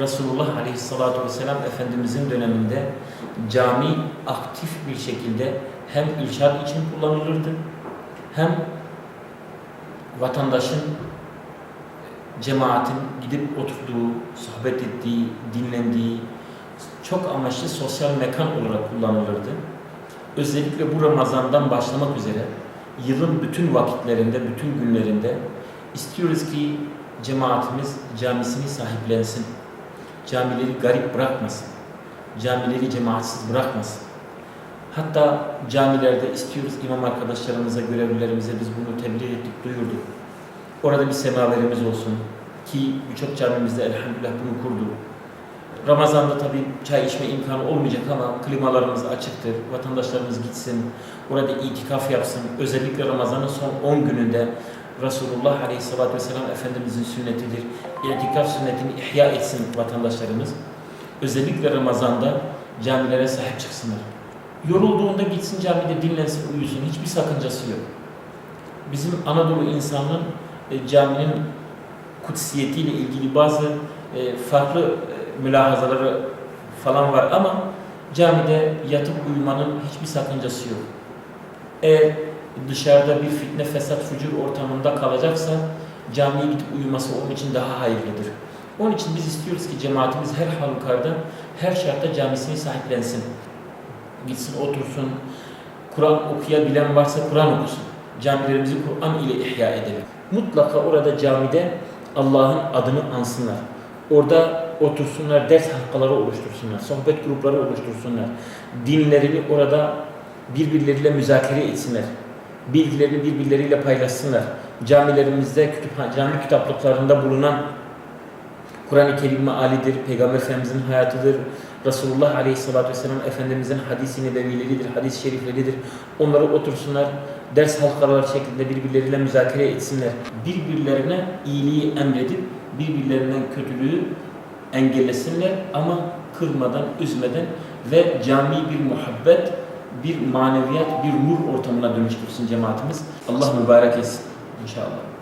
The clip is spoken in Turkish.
Resulullah Aleyhisselatü Vesselam Efendimizin döneminde cami aktif bir şekilde hem irşad için kullanılırdı hem vatandaşın cemaatin gidip oturduğu, sohbet ettiği, dinlendiği çok amaçlı sosyal mekan olarak kullanılırdı. Özellikle bu Ramazan'dan başlamak üzere yılın bütün vakitlerinde, bütün günlerinde istiyoruz ki cemaatimiz camisini sahiplensin. Camileri garip bırakmasın. Camileri cemaatsiz bırakmasın. Hatta camilerde istiyoruz imam arkadaşlarımıza, görevlilerimize biz bunu tebliğ ettik, duyurduk. Orada bir semaverimiz olsun ki birçok camimizde elhamdülillah bunu kurdu. Ramazan'da tabii çay içme imkanı olmayacak ama klimalarımız açıktır. Vatandaşlarımız gitsin, orada itikaf yapsın. Özellikle Ramazan'ın son 10 gününde Resulullah Aleyhisselatü Vesselam Efendimizin sünnetidir. İtikaf sünnetini ihya etsin vatandaşlarımız. Özellikle Ramazan'da camilere sahip çıksınlar. Yorulduğunda gitsin camide dinlensin, uyusun. Hiçbir sakıncası yok. Bizim Anadolu insanının e, caminin kutsiyetiyle ilgili bazı e, farklı e, mülahazaları falan var ama camide yatıp uyumanın hiçbir sakıncası yok. Eğer dışarıda bir fitne, fesat, fücur ortamında kalacaksa camiye gidip uyuması onun için daha hayırlıdır. Onun için biz istiyoruz ki cemaatimiz her halükarda, her şartta camisini sahiplensin. Gitsin otursun, Kur'an okuyabilen varsa Kur'an okusun. Camilerimizi Kur'an ile ihya edelim. Mutlaka orada camide Allah'ın adını ansınlar. Orada otursunlar, ders halkaları oluştursunlar, sohbet grupları oluştursunlar. Dinlerini orada birbirleriyle müzakere etsinler. Bilgilerini birbirleriyle paylaşsınlar. Camilerimizde, kütüphane, cami kitaplıklarında bulunan Kur'an-ı Kerim mealidir, Peygamber Efendimizin hayatıdır, Resulullah Aleyhisselatü Vesselam Efendimizin hadis-i nebevileridir, hadis-i şerifleridir. Onları otursunlar, ders halkaları şeklinde birbirleriyle müzakere etsinler. Birbirlerine iyiliği emredip birbirlerinden kötülüğü engellesinler ama kırmadan, üzmeden ve cami bir muhabbet, bir maneviyat, bir nur ortamına dönüştürsün cemaatimiz. Allah mübarek etsin inşallah.